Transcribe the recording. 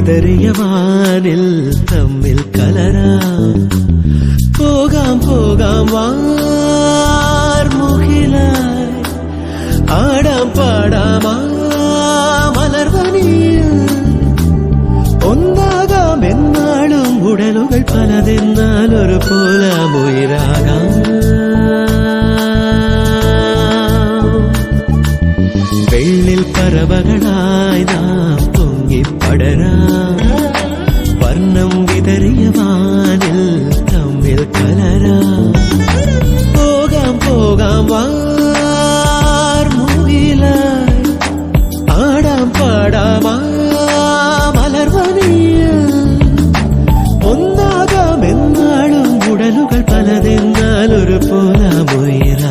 சிதறிய வானில் தம்மில் கலரா. போகாம் போகாம் வார் முகிலாய் ஆடாம் பாடாமா மலர்வனியில் ஒன்றாகாம் என்னாலும் உடலுகள் பலதென்னால் ஒரு போலாம் உயிராகாம் வெள்ளில் பறவகளாய் நாம் பொங்கி படரா வண்ணம் விதறிய வானில் தமிழ் கலரா. போகாம் போகாம் வார் முகிலாய் ஆடாம் பாடாமா மலர்வனிய ஒன்றாக மென்னாடும் உடலுகள் பலதென்னால் ஒரு போலாம் உயிரா